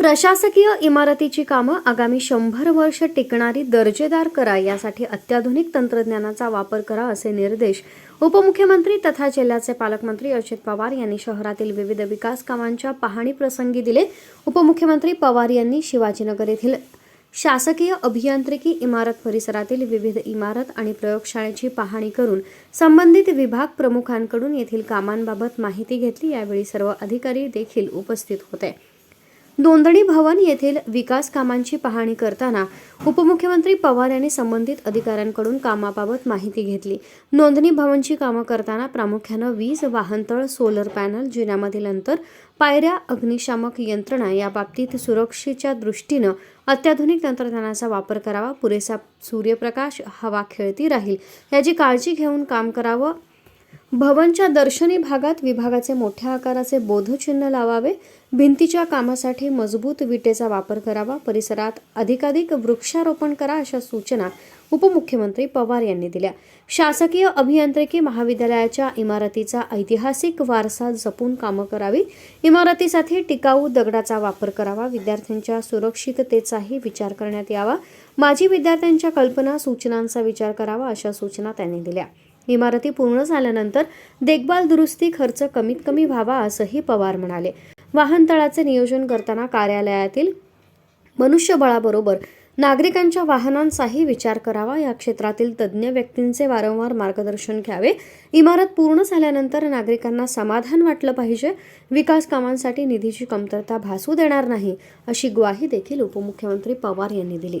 प्रशासकीय इमारतीची कामं आगामी शंभर वर्ष टिकणारी दर्जेदार करा यासाठी अत्याधुनिक तंत्रज्ञानाचा वापर करा असे निर्देश उपमुख्यमंत्री तथा जिल्ह्याचे पालकमंत्री अजित पवार यांनी शहरातील विविध विकास कामांच्या पाहणी प्रसंगी दिले. उपमुख्यमंत्री पवार यांनी शिवाजीनगर येथील शासकीय अभियांत्रिकी इमारत परिसरातील विविध इमारत आणि प्रयोगशाळेची पाहणी करून संबंधित विभाग प्रमुखांकडून येथील कामांबाबत माहिती घेतली. यावेळी सर्व अधिकारी देखील उपस्थित होते. नोंदणी भवन येथील विकास कामांची पाहणी करताना उपमुख्यमंत्री पवार यांनी संबंधित अधिकाऱ्यांकडून कामाबाबत माहिती घेतली. नोंदणी भवनची कामं करताना प्रामुख्यानं वीज वाहनतळ सोलर पॅनल जिन्यामधील अंतर पायऱ्या अग्निशामक यंत्रणा याबाबतीत सुरक्षेच्या दृष्टीनं अत्याधुनिक तंत्रज्ञानाचा वापर करावा. पुरेसा सूर्यप्रकाश हवा खेळती राहील याची काळजी घेऊन काम करावं. भवनच्या दर्शनी भागात विभागाचे मोठ्या आकाराचे बोधचिन्ह लावावे भिंतीच्या कामासाठी मजबूत विटेचा वापर करावा परिसरात अधिकाधिक वृक्षारोपण करा अशा सूचना उपमुख्यमंत्री पवार यांनी दिल्या. शासकीय अभियांत्रिकी महाविद्यालयाच्या इमारतीचा ऐतिहासिक वारसा जपून कामं करावी इमारतीसाठी टिकाऊ दगडाचा वापर करावा विद्यार्थ्यांच्या सुरक्षिततेचाही विचार करण्यात यावा माजी विद्यार्थ्यांच्या कल्पना सूचनांचा विचार करावा अशा सूचना त्यांनी दिल्या. इमारती पूर्ण झाल्यानंतर देखभाल दुरुस्ती खर्च कमीत कमी व्हावा असंही पवार म्हणाले. वाहनतळाचे नियोजन करताना कार्यालयातील मनुष्यबळाबरोबर नागरिकांच्या वाहनांचाही विचार करावा या क्षेत्रातील तज्ज्ञ व्यक्तींचे वारंवार मार्गदर्शन घ्यावे. इमारत पूर्ण झाल्यानंतर नागरिकांना समाधान वाटलं पाहिजे. विकास कामांसाठी निधीची कमतरता भासू देणार नाही अशी ग्वाही देखील उपमुख्यमंत्री पवार यांनी दिली.